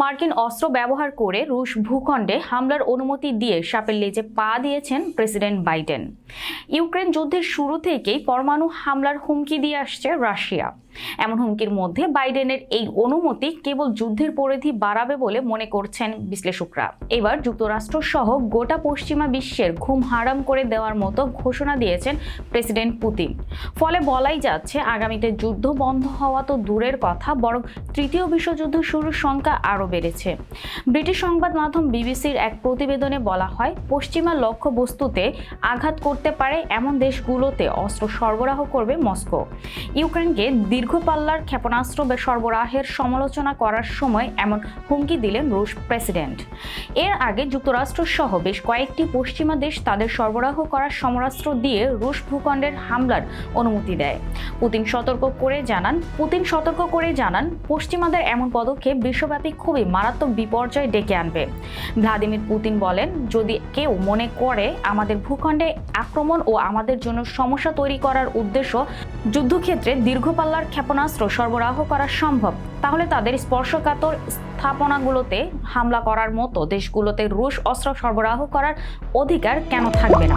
মার্কিন অস্ত্র ব্যবহার করে রুশ ভূখণ্ডে হামলার অনুমতি দিয়ে সাপের লেজে পা দিয়েছেন প্রেসিডেন্ট বাইডেন। ইউক্রেন যুদ্ধের শুরু থেকেই পরমাণু হামলার হুমকি দিয়ে আসছে রাশিয়া। এমন হুমকির মধ্যে বাইডেনের এই অনুমতি কেবল যুদ্ধের পরিধি বাড়াবে বলে মনে করছেন বিশ্লেষকরা। এবার যুক্তরাষ্ট্র সহ গোটা পশ্চিমা বিশ্বের ঘুম হারাম করে দেওয়ার মতো ঘোষণা দিয়েছেন প্রেসিডেন্ট পুতিন। ফলে বলাই যাচ্ছে, আগামীতে যুদ্ধ বন্ধ হওয়া তো দূরের কথা, বরং তৃতীয় বিশ্বযুদ্ধ শুরুর সংখ্যা আরও বেড়েছে। ব্রিটিশ সংবাদ মাধ্যম বিবিসির এক প্রতিবেদনে বলা হয়, পশ্চিমা লক্ষ্য বস্তুতে আঘাত করতে পারে এমন দেশগুলোতে অস্ত্র সরবরাহ করবে মস্কো। ইউক্রেনকে দীর্ঘ পাল্লার ক্ষেপণাস্ত্র সরবরাহের সমালোচনা করার সময় এমন হুমকি দিলেন রুশ প্রেসিডেন্ট। এর আগে যুক্তরাষ্ট্র সহ বেশ কয়েকটি পশ্চিমা দেশ তাদের সরবরাহ করা সমরাস্ত্র দিয়ে রুশ ভূখণ্ডের হামলার অনুমতি দেয়। পুতিন সতর্ক করে জানান, পুতিন সতর্ক করে জানান, পশ্চিমাদের এমন পদক্ষেপ বিশ্বব্যাপী খুবই মারাত্মক বিপর্যয় ডেকে আনবে। ভ্লাদিমির পুতিন বলেন, যদি কেউ মনে করে আমাদের ভূখণ্ডে আক্রমণ ও আমাদের জন্য সমস্যা তৈরি করার উদ্দেশ্য যুদ্ধক্ষেত্রে দীর্ঘপাল্লার ক্ষেপণাস্ত্র সরবরাহ করা সম্ভব, তাহলে তাদের স্পর্শকাতর স্থাপনাগুলোতে হামলা করার মতো দেশগুলোতে রুশ অস্ত্র সরবরাহ করার অধিকার কেন থাকবে না?